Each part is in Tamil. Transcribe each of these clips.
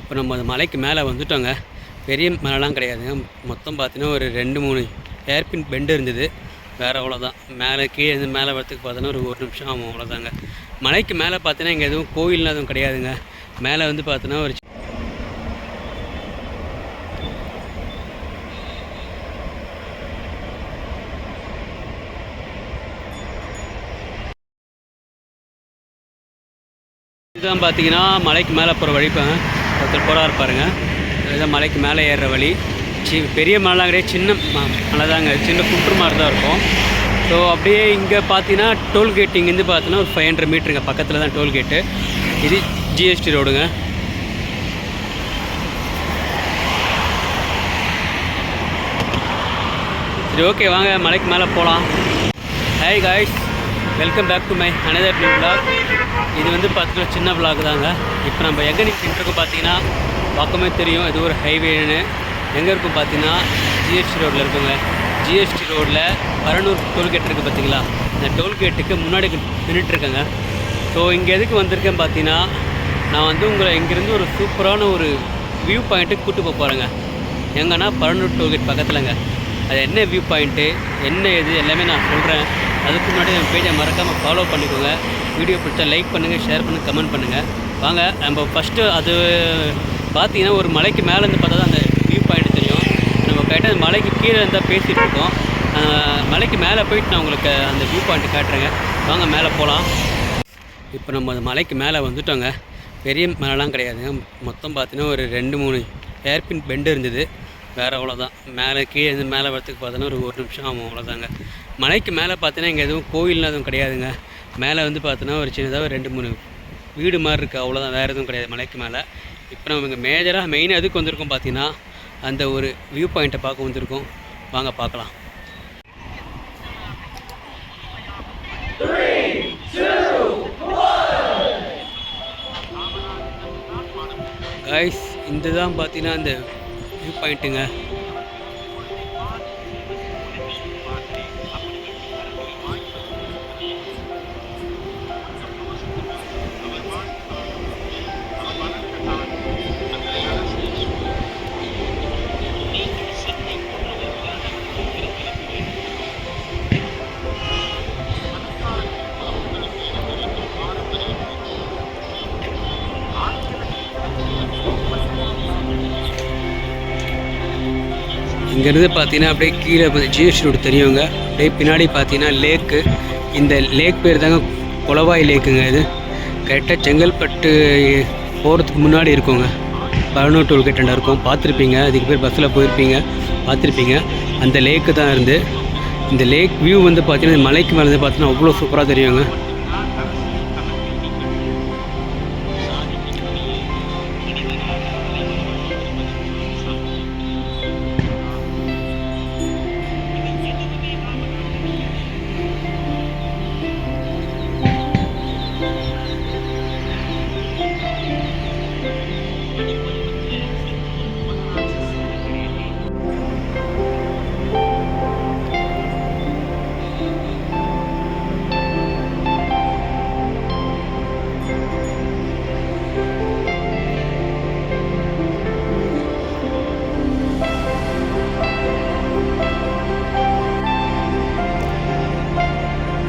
இப்போ நம்ம அந்த மலைக்கு மேலே வந்துட்டோங்க. பெரிய மலைலாம் கிடையாதுங்க மொத்தம் பார்த்தீங்கன்னா ஒரு ரெண்டு மூணு ஏர்பின் பெண்டு இருந்தது. வேறு அவ்வளோதான் மேலே கீழே இருந்து மேலே வரத்துக்கு பார்த்தோன்னா ஒரு ஒரு நிமிஷம் ஆகும். அவ்வளோதாங்க மலைக்கு மேலே பார்த்தீங்கன்னா இங்கே எதுவும் கோயில்லாம் எதுவும் கிடையாதுங்க. மேலே வந்து பார்த்தோன்னா ஒரு இதுதான் பார்த்தீங்கன்னா மலைக்கு மேலே போகிற வழிப்பேன். ஒருத்தர் போகிறார் இருப்பாருங்க இதுதான் மலைக்கு மேலே ஏறுற வழி. சி பெரிய மலைலாம் கிடையாது சின்ன ம- மலை தாங்க சின்ன குன்று மாதிரி தான் இருக்கும். ஸோ அப்படியே இங்கே பார்த்தீங்கன்னா டோல்கேட் இங்கேருந்து பார்த்தீங்கன்னா ஒரு ஃபைவ் ஹண்ட்ரட் மீட்டருங்க பக்கத்தில் தான் டோல்கேட்டு இது ஜிஎஸ்டி ரோடுங்க சரி ஓகே வாங்க. மலைக்கு மேலே போகலாம் hi guys welcome back to my another new இது இது வந்து சின்ன விளாக் தாங்க. இப்போ நம்ம எங்கே நிற்கிட்டு பார்த்தீங்கன்னா பக்கமே தெரியும். இது ஒரு ஹைவேன்னு எங்கே இருக்கும் பார்த்தீங்கன்னா ஜிஎஸ்டி ரோட்டில் இருக்குங்க. ஜிஎஸ்டி ரோட்டில் பரனூர் டோல்கேட் இருக்குது பார்த்தீங்களா இந்த டோல்கேட்டுக்கு முன்னாடி நின்றுட்டு இருக்கேங்க. ஸோ இங்கே எதுக்கு வந்திருக்கேன் பார்த்தீங்கன்னா நான் வந்து உங்களை இங்கேருந்து ஒரு சூப்பரான ஒரு வியூ பாயிண்ட்டுக்கு கூட்டு போக போகிறேங்க எங்கன்னா பரனூர் டோல்கேட் பக்கத்துலங்க. அது என்ன வியூ பாயிண்ட்டு என்ன இது எல்லாமே நான் சொல்கிறேன் அதுக்கு முன்னாடி என் பேஜை மறக்காமல் ஃபாலோ பண்ணிக்கோங்க. வீடியோ பிடிச்சா லைக் பண்ணுங்கள் ஷேர் பண்ணுங்கள் கமெண்ட் பண்ணுங்கள் வாங்க நம்ம ஃபஸ்ட்டு அது பார்த்தீங்கன்னா ஒரு மலைக்கு மேலே இருந்து பார்த்தா தான் அந்த வியூ பாயிண்ட் தெரியும். நம்ம கரெக்டாக அந்த மலைக்கு கீழே இருந்தால் பேசிகிட்டு இருக்கோம். மலைக்கு மேலே போயிட்டு நான் உங்களுக்கு அந்த வியூ பாயிண்ட் காட்டுறேங்க. வாங்க மேலே போகலாம் இப்போ நம்ம அந்த மலைக்கு மேலே வந்துட்டோங்க. பெரிய மலைலாம் கிடையாதுங்க. மொத்தம் பார்த்தீங்கன்னா ஒரு ரெண்டு மூணு ஏர்பின் பெண்டு இருந்தது. வேறு அவ்வளோதான் மேலே கீழே இருந்து மேலே வரத்துக்கு பார்த்தோன்னா ஒரு ஒரு நிமிஷம் ஆகும் அவ்வளோதாங்க மலைக்கு மேலே பார்த்தீங்கன்னா இங்கே எதுவும் கோயில்லாம் எதுவும் கிடையாதுங்க. மேலே வந்து பார்த்தோன்னா ஒரு சின்னதாக ஒரு ரெண்டு மூணு வீடு மாதிரி இருக்குது அவ்வளோதான் வேறு எதுவும் கிடையாது. மலைக்கு மேலே. இப்போ நம்ம இங்கே மேஜராக மெயினாக எதுக்கு வந்திருக்கோம் பார்த்தீங்கன்னா அந்த ஒரு வியூ பாயிண்ட்டை பார்க்க வந்திருக்கோம். வாங்க பார்க்கலாம். கைஸ் இந்த தான் பார்த்தீங்கன்னா அந்த வியூ பாயிண்ட்டுங்க இங்கேருந்து பார்த்தீங்கன்னா அப்படியே கீழே ஜிஎஸ்டி ரோடு தெரியுங்க. அப்படியே பின்னாடி பார்த்தீங்கன்னா லேக்கு இந்த லேக் பேர் தாங்க குளவாய் லேக்குங்க இது. கரெக்டாக செங்கல்பட்டு போகிறதுக்கு முன்னாடி இருக்குங்க. பதினோரு டோல்கேட்டாண்ட இருக்கும். பார்த்துருப்பீங்க. அதுக்கு பேர் பஸ்ஸில் போயிருப்பீங்க. பார்த்துருப்பீங்க. அந்த லேக்கு தான் இருந்து. இந்த லேக் வியூ வந்து பார்த்தீங்கன்னா மலைக்கு மேலே இருந்து பார்த்தீங்கன்னா அவ்வளோ சூப்பராக தெரியுங்க.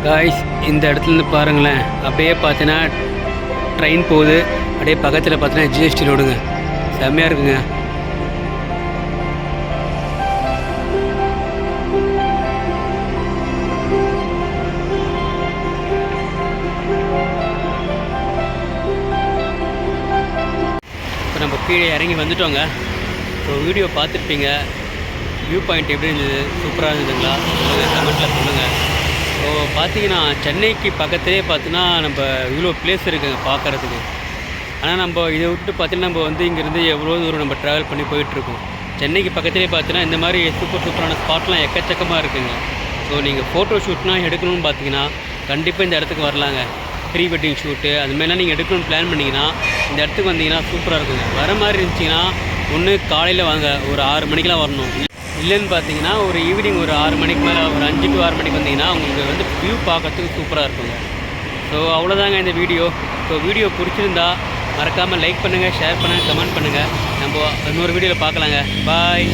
காய்ஸ் இந்த இடத்துல இருந்து பாருங்களேன். அப்படியே பார்த்தீங்கன்னா ட்ரெயின் போகுது. அப்படியே பக்கத்தில் பார்த்தீங்கன்னா ஜிஎஸ்டி ரோடுங்க செம்மையாக இருக்குங்க. இப்போ நம்ம கீழே இறங்கி வந்துட்டோங்க. ஸோ வீடியோ பார்த்துருப்பீங்க. வியூ பாயிண்ட் எப்படி இருந்தது? சூப்பராக இருந்ததுங்களா? சொல்லுங்கள் கமெண்ட்டில் சொல்லுங்கள் இப்போது பார்த்தீங்கன்னா சென்னைக்கு பக்கத்துலேயே பார்த்தீங்கன்னா நம்ம இவ்வளோ பிளேஸ் இருக்குங்க பார்க்குறதுக்கு. ஆனால் நம்ம இதை விட்டு பார்த்தீங்கன்னா நம்ம வந்து இங்கேருந்து எவ்வளோ தூரம் நம்ம ட்ராவல் பண்ணி போயிட்டுருக்கோம். சென்னைக்கு பக்கத்துலேயே பார்த்தீங்கன்னா இந்த மாதிரி சூப்பர் சூப்பரான ஸ்பாட்லாம் எக்கச்சக்கமாக இருக்குங்க. ஸோ நீங்கள் ஃபோட்டோ ஷூட்லாம் எடுக்கணும்னு பார்த்தீங்கன்னா கண்டிப்பாக இந்த இடத்துக்கு வரலாங்க. ப்ரீ வெட்டிங் ஷூட்டு அதுமாதிரிலாம் நீங்கள் எடுக்கணும்னு பிளான் பண்ணிங்கன்னா இந்த இடத்துக்கு வந்தீங்கன்னா சூப்பராக இருக்குங்க. வர மாதிரி இருந்துச்சிங்கன்னா ஒன்று காலையில் வாங்க ஒரு ஆறு மணிக்கெலாம் வரணும். இல்லைன்னு பார்த்தீங்கன்னா ஒரு ஈவினிங் ஒரு ஆறு மணிக்கு மேலே ஒரு அஞ்சு டு ஆறு மணிக்கு வந்தீங்கன்னா உங்களுக்கு வந்து வியூ பார்க்கறதுக்கு சூப்பராக இருக்குங்க. ஸோ அவ்வளோதாங்க இந்த வீடியோ ஸோ வீடியோ பிடிச்சிருந்தா மறக்காமல் லைக் பண்ணுங்கள் ஷேர் பண்ணுங்கள் கமெண்ட் பண்ணுங்கள் நம்ம இன்னொரு வீடியோவில் பார்க்கலாங்க. பாய்